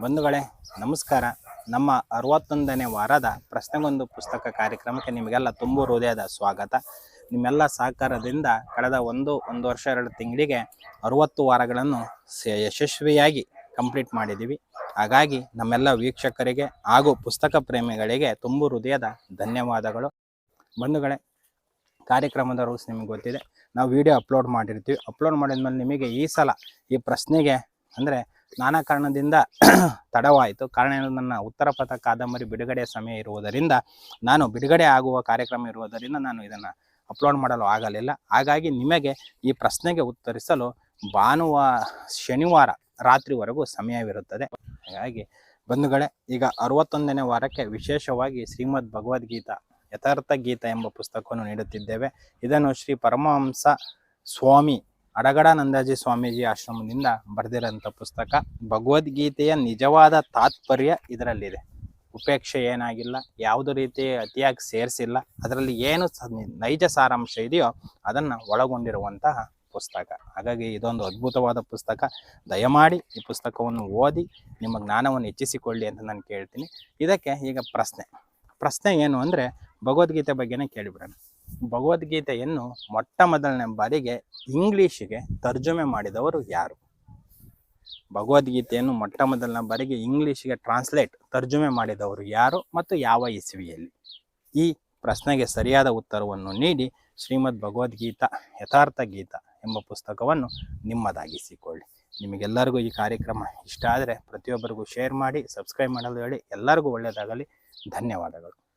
ಬಂಧುಗಳೇ, ನಮಸ್ಕಾರ. ನಮ್ಮ ಅರವತ್ತೊಂದನೇ ವಾರದ ಪ್ರಶ್ನೆಗೊಂದು ಪುಸ್ತಕ ಕಾರ್ಯಕ್ರಮಕ್ಕೆ ನಿಮಗೆಲ್ಲ ತುಂಬು ಹೃದಯದ ಸ್ವಾಗತ. ನಿಮ್ಮೆಲ್ಲ ಸಹಕಾರದಿಂದ ಕಳೆದ ಒಂದು ಒಂದು ವರ್ಷ, ಎರಡು ತಿಂಗಳಿಗೆ ಅರುವತ್ತು ವಾರಗಳನ್ನು ಯಶಸ್ವಿಯಾಗಿ ಕಂಪ್ಲೀಟ್ ಮಾಡಿದ್ದೀವಿ. ಹಾಗಾಗಿ ನಮ್ಮೆಲ್ಲ ವೀಕ್ಷಕರಿಗೆ ಹಾಗೂ ಪುಸ್ತಕ ಪ್ರೇಮಿಗಳಿಗೆ ತುಂಬು ಹೃದಯದ ಧನ್ಯವಾದಗಳು. ಬಂಧುಗಳೇ, ಕಾರ್ಯಕ್ರಮದ ರೂಲ್ಸ್ ನಿಮಗೆ ಗೊತ್ತಿದೆ. ನಾವು ವಿಡಿಯೋ ಅಪ್ಲೋಡ್ ಮಾಡಿರ್ತೀವಿ. ಅಪ್ಲೋಡ್ ಮಾಡಿದ್ಮೇಲೆ ನಿಮಗೆ ಈ ಸಲ ಈ ಪ್ರಶ್ನೆಗೆ ಅಂದರೆ ನಾನಾ ಕಾರಣದಿಂದ ತಡವಾಯಿತು. ಕಾರಣ ನನ್ನ ಉತ್ತರ ಪಥ ಕಾದಂಬರಿ ಬಿಡುಗಡೆ ಸಮಯ ಇರುವುದರಿಂದ, ನಾನು ಬಿಡುಗಡೆ ಆಗುವ ಕಾರ್ಯಕ್ರಮ ಇರುವುದರಿಂದ ನಾನು ಇದನ್ನು ಅಪ್ಲೋಡ್ ಮಾಡಲು ಆಗಲಿಲ್ಲ. ಹಾಗಾಗಿ ನಿಮಗೆ ಈ ಪ್ರಶ್ನೆಗೆ ಉತ್ತರಿಸಲು ಭಾನುವಾರ ಶನಿವಾರ ರಾತ್ರಿವರೆಗೂ ಸಮಯವಿರುತ್ತದೆ. ಹಾಗಾಗಿ ಬಂಧುಗಳೇ, ಈಗ ಅರವತ್ತೊಂದನೇ ವಾರಕ್ಕೆ ವಿಶೇಷವಾಗಿ ಶ್ರೀಮದ್ ಭಗವದ್ಗೀತಾ, ಯಥಾರ್ಥ ಗೀತಾ ಎಂಬ ಪುಸ್ತಕವನ್ನು ನೀಡುತ್ತಿದ್ದೇವೆ. ಇದನ್ನು ಶ್ರೀ ಪರಮಹಂಸ ಸ್ವಾಮಿ ಅಡಗಡಾನಂದಾಜಿ ಸ್ವಾಮೀಜಿ ಆಶ್ರಮದಿಂದ ಬರೆದಿರೋಂಥ ಪುಸ್ತಕ ಭಗವದ್ಗೀತೆಯ ನಿಜವಾದ ತಾತ್ಪರ್ಯ ಇದರಲ್ಲಿದೆ. ಉಪೇಕ್ಷೆ ಏನಾಗಿಲ್ಲ, ಯಾವುದೇ ರೀತಿ ಅತಿಯಾಗಿ ಸೇರಿಸಿಲ್ಲ, ಅದರಲ್ಲಿ ಏನು ನೈಜ ಸಾರಾಂಶ ಇದೆಯೋ ಅದನ್ನು ಒಳಗೊಂಡಿರುವಂತಹ ಪುಸ್ತಕ. ಹಾಗಾಗಿ ಇದೊಂದು ಅದ್ಭುತವಾದ ಪುಸ್ತಕ. ದಯಮಾಡಿ ಈ ಪುಸ್ತಕವನ್ನು ಓದಿ ನಿಮ್ಮ ಜ್ಞಾನವನ್ನು ಹೆಚ್ಚಿಸಿಕೊಳ್ಳಿ ಅಂತ ನಾನು ಕೇಳ್ತೀನಿ. ಇದಕ್ಕೆ ಈಗ ಪ್ರಶ್ನೆ. ಪ್ರಶ್ನೆ ಏನು ಅಂದರೆ ಭಗವದ್ಗೀತೆ ಬಗ್ಗೆನೇ ಕೇಳಿಬಿಡೋಣ. ಭಗವದ್ಗೀತೆಯನ್ನು ಮೊಟ್ಟ ಮೊದಲನೇ ಬಾರಿಗೆ ಇಂಗ್ಲೀಷಿಗೆ ತರ್ಜುಮೆ ಮಾಡಿದವರು ಯಾರು? ಭಗವದ್ಗೀತೆಯನ್ನು ಮೊಟ್ಟ ಮೊದಲನೇ ಬಾರಿಗೆ ಇಂಗ್ಲೀಷಿಗೆ ಟ್ರಾನ್ಸ್ಲೇಟ್ ತರ್ಜುಮೆ ಮಾಡಿದವರು ಯಾರು ಮತ್ತು ಯಾವ ಇಸವಿಯಲ್ಲಿ? ಈ ಪ್ರಶ್ನೆಗೆ ಸರಿಯಾದ ಉತ್ತರವನ್ನು ನೀಡಿ ಶ್ರೀಮದ್ ಭಗವದ್ಗೀತಾ ಯಥಾರ್ಥ ಗೀತಾ ಎಂಬ ಪುಸ್ತಕವನ್ನು ನಿಮ್ಮದಾಗಿಸಿಕೊಳ್ಳಿ. ನಿಮಗೆಲ್ಲರಿಗೂ ಈ ಕಾರ್ಯಕ್ರಮ ಇಷ್ಟ ಆದರೆ ಪ್ರತಿಯೊಬ್ಬರಿಗೂ ಶೇರ್ ಮಾಡಿ, ಸಬ್ಸ್ಕ್ರೈಬ್ ಮಾಡಲು ಹೇಳಿ, ಎಲ್ಲರಿಗೂ ಒಳ್ಳೆಯದಾಗಲಿ. ಧನ್ಯವಾದಗಳು.